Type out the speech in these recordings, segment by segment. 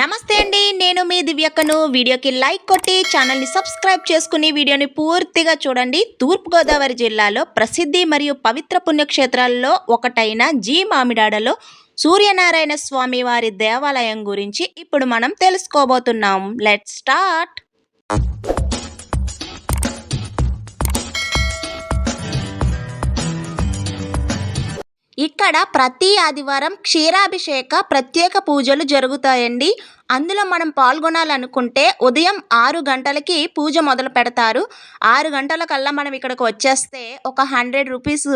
నమస్తే అండి నేను మీ దివ్యక్కను. వీడియోకి లైక్ కొట్టి ఛానల్ని సబ్స్క్రైబ్ చేసుకుని వీడియోని పూర్తిగా చూడండి. తూర్పుగోదావరి జిల్లాలో ప్రసిద్ధి మరియు పవిత్ర పుణ్యక్షేత్రాల్లో ఒకటైన జీ మామిడాడలో సూర్యనారాయణ స్వామి వారి దేవాలయం గురించి ఇప్పుడు మనం తెలుసుకోబోతున్నాం. Let start. ఇక్కడ ప్రతి ఆదివారం క్షీరాభిషేక ప్రత్యేక పూజలు జరుగుతాయండి. అందులో మనం పాల్గొనాలనుకుంటే ఉదయం ఆరు గంటలకి పూజ మొదలు పెడతారు. ఆరు గంటల కల్లా మనం ఇక్కడికి వచ్చేస్తే ఒక హండ్రెడ్ రూపీస్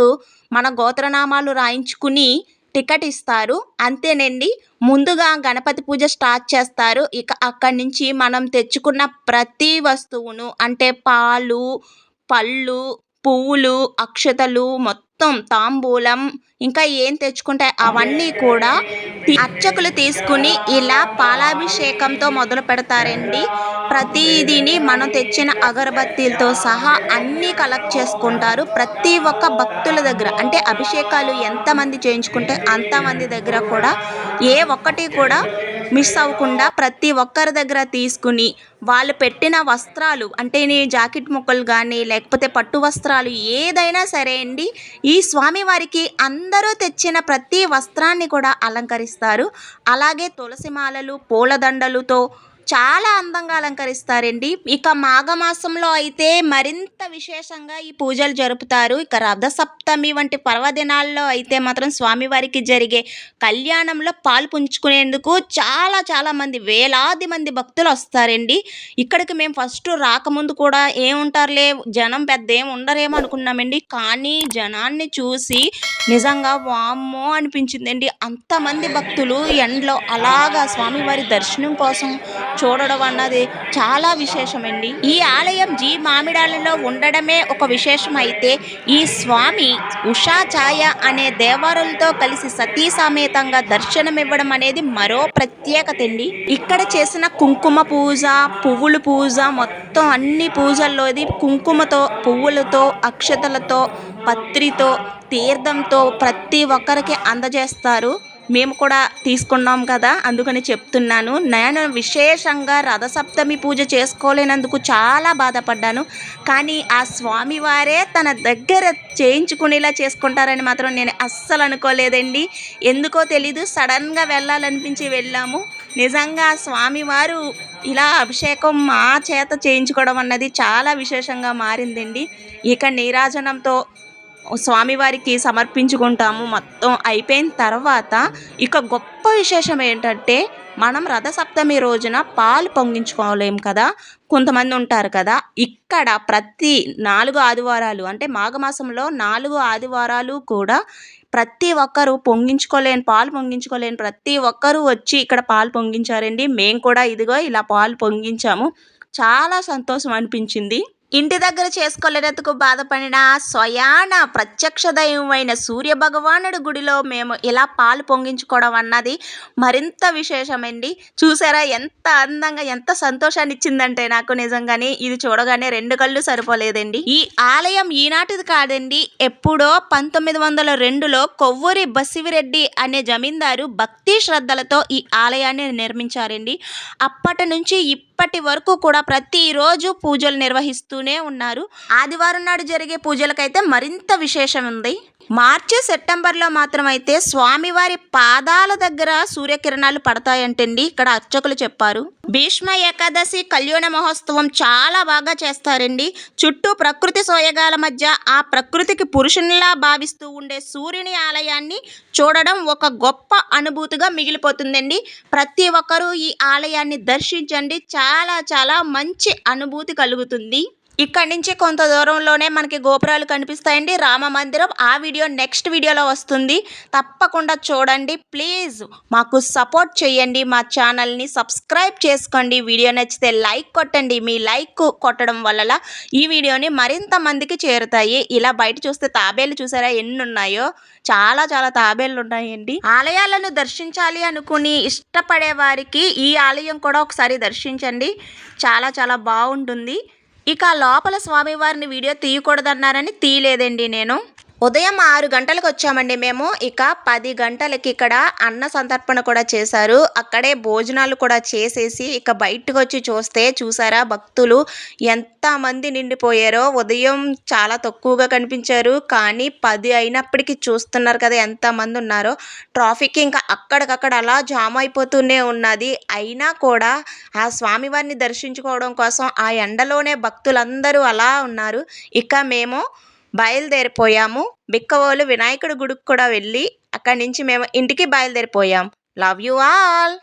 మన గోత్రనామాలు రాయించుకుని టికెట్ ఇస్తారు. అంతేనండి. ముందుగా గణపతి పూజ స్టార్ట్ చేస్తారు. ఇక అక్కడి నుంచి మనం తెచ్చుకున్న ప్రతి వస్తువును అంటే పాలు పళ్ళు పువ్వులు అక్షతలు మొత్తం మొత్తం తాంబూలం ఇంకా ఏం తెచ్చుకుంటే అవన్నీ కూడా అర్చకులు తీసుకుని ఇలా పాలాభిషేకంతో మొదలు పెడతారండి. ప్రతిదీని మనం తెచ్చిన అగరబత్తీలతో సహా అన్నీ కలెక్ట్ చేసుకుంటారు. ప్రతి ఒక్క భక్తుల దగ్గర అంటే అభిషేకాలు ఎంతమంది చేయించుకుంటే అంతమంది దగ్గర కూడా ఏ ఒక్కటి కూడా మిస్ అవ్వకుండా ప్రతి ఒక్కరి దగ్గర తీసుకుని వాళ్ళు పెట్టిన వస్త్రాలు అంటే నీ జాకెట్ ముక్కలు కానీ లేకపోతే పట్టు వస్త్రాలు ఏదైనా సరే అండి ఈ స్వామివారికి అందరూ తెచ్చిన ప్రతి వస్త్రాన్ని కూడా అలంకరిస్తారు. అలాగే తులసి మాలలు పూలదండలతో చాలా అందంగా అలంకరిస్తారండి. ఇక మాఘమాసంలో అయితే మరింత విశేషంగా ఈ పూజలు జరుపుతారు. ఇక రథసప్తమి వంటి పర్వదినాల్లో అయితే మాత్రం స్వామివారికి జరిగే కళ్యాణంలో పాలు పుంజుకునేందుకు చాలా చాలా మంది వేలాది మంది భక్తులు వస్తారండి. ఇక్కడికి మేము ఫస్ట్ రాకముందు కూడా ఏముంటారులే జనం పెద్ద ఏం ఉండరేమో అనుకున్నామండి. కానీ జనాన్ని చూసి నిజంగా వామ్మో అనిపించిందండి. అంతమంది భక్తులు ఎండలో అలాగా స్వామివారి దర్శనం కోసం చూడడం అన్నది చాలా విశేషమండి. ఈ ఆలయం జీ మామిడాలలో ఉండడమే ఒక విశేషమైతే ఈ స్వామి ఉషా ఛాయ అనే దేవారులతో కలిసి సతీ సమేతంగా దర్శనమివ్వడం అనేది మరో ప్రత్యేకత అండి ఇక్కడ చేసిన కుంకుమ పూజ పువ్వుల పూజ మొత్తం అన్ని పూజల్లోది కుంకుమతో పువ్వులతో అక్షతలతో పత్రితో తీర్థంతో ప్రతి ఒక్కరికి అందజేస్తారు. మేము కూడా తీసుకున్నాం కదా అందుకని చెప్తున్నాను. నేను విశేషంగా రథసప్తమి పూజ చేసుకోలేనందుకు చాలా బాధపడ్డాను. కానీ ఆ స్వామివారే తన దగ్గర చేయించుకునేలా చేసుకుంటారని మాత్రం నేను అస్సలు అనుకోలేదండి. ఎందుకో తెలీదు సడన్గా వెళ్ళాలనిపించి వెళ్ళాము. నిజంగా ఆ స్వామివారు ఇలా అభిషేకం మా చేత చేయించుకోవడం అన్నది చాలా విశేషంగా మారిందండి. ఇక నీరాజనంతో స్వామివారికి సమర్పించుకుంటాము. మొత్తం అయిపోయిన తర్వాత ఇక గొప్ప విశేషం ఏంటంటే మనం రథసప్తమి రోజున పాలు పొంగించుకోలేం కదా. కొంతమంది ఉంటారు కదా. ఇక్కడ ప్రతి నాలుగు ఆదివారాలు అంటే మాఘమాసంలో నాలుగు ఆదివారాలు కూడా ప్రతి ఒక్కరు పొంగించుకోలేని పాలు పొంగించుకోలేని ప్రతి ఒక్కరూ వచ్చి ఇక్కడ పాలు పొంగించారండి. మేము కూడా ఇదిగో ఇలా పాలు పొంగించాము. చాలా సంతోషం అనిపించింది. ఇంటి దగ్గర చేసుకోలేనందుకు బాధపడిన స్వయాన ప్రత్యక్ష దైవమైన సూర్య భగవానుడి గుడిలో మేము ఇలా పాలు పొంగించుకోవడం అన్నది మరింత విశేషమండి. చూసారా ఎంత అందంగా ఎంత సంతోషాన్ని ఇచ్చిందంటే నాకు నిజంగానే. ఇది చూడగానే రెండు కళ్ళు సరిపోలేదండి. ఈ ఆలయం ఈనాటిది కాదండి. ఎప్పుడో పంతొమ్మిది వందల రెండులో కొవ్వూరి బసివిరెడ్డి అనే జమీందారు భక్తి శ్రద్ధలతో ఈ ఆలయాన్ని నిర్మించారండి. అప్పటి నుంచి ఇప్పటి వరకు కూడా ప్రతిరోజు పూజలు నిర్వహిస్తూనే ఉన్నారు. ఆదివారం నాడు జరిగే పూజలకైతే మరింత విశేషం ఉంది. మార్చి సెప్టెంబర్లో మాత్రం అయితే స్వామివారి పాదాల దగ్గర సూర్యకిరణాలు పడతాయంటండి. ఇక్కడ అర్చకులు చెప్పారు. భీష్మ ఏకాదశి కళ్యాణ మహోత్సవం చాలా బాగా చేస్తారండి. చుట్టూ ప్రకృతి సోయగాల మధ్య ఆ ప్రకృతికి పురుషునిలా భావిస్తూ ఉండే సూర్యుని ఆలయాన్ని చూడడం ఒక గొప్ప అనుభూతిగా మిగిలిపోతుందండి. ప్రతి ఒక్కరూ ఈ ఆలయాన్ని దర్శించండి. చాలా చాలా మంచి అనుభూతి కలుగుతుంది. ఇక్కడి నుంచి కొంత దూరంలోనే మనకి గోపురాలు కనిపిస్తాయండి. రామ మందిరం. ఆ వీడియో నెక్స్ట్ వీడియోలో వస్తుంది. తప్పకుండా చూడండి. ప్లీజ్ మాకు సపోర్ట్ చేయండి. మా ఛానల్ని సబ్స్క్రైబ్ చేసుకోండి. వీడియో నచ్చితే లైక్ కొట్టండి. మీ లైక్ కొట్టడం వల్ల ఈ వీడియోని మరింత మందికి చేరుతాయి. ఇలా బయట చూస్తే తాబేలు చూసారా? ఎన్ని ఉన్నాయో చాలా చాలా తాబేళ్ళు ఉన్నాయండి. ఆలయాలను దర్శించాలి అనుకుని ఇష్టపడే వారికి ఈ ఆలయం కూడా ఒకసారి దర్శించండి. చాలా చాలా బాగుంటుంది. ఇక లోపల స్వామివారిని వీడియో తీయకూడదన్నారని తీయలేదండి నేను. ఉదయం ఆరు గంటలకు వచ్చామండి మేము. ఇక పది గంటలకి ఇక్కడ అన్న సంతర్పణ కూడా చేశారు. అక్కడే భోజనాలు కూడా చేసేసి ఇక బయటకు వచ్చి చూస్తే చూసారా భక్తులు ఎంతమంది నిండిపోయారో. ఉదయం చాలా తక్కువగా కనిపించారు. కానీ పది అయినప్పటికీ చూస్తున్నారు కదా ఎంతమంది ఉన్నారో. ట్రాఫిక్ ఇంకా అక్కడికక్కడ అలా జామ్ అయిపోతూనే ఉన్నది. అయినా కూడా ఆ స్వామివారిని దర్శించుకోవడం కోసం ఆ ఎండలోనే భక్తులందరూ అలా ఉన్నారు. ఇక మేము బయలుదేరిపోయాము. బిక్కవోలు వినాయకుడి గుడికి కూడా వెళ్ళి అక్కడి నుంచి మేము ఇంటికి బయలుదేరిపోయాం. Love you all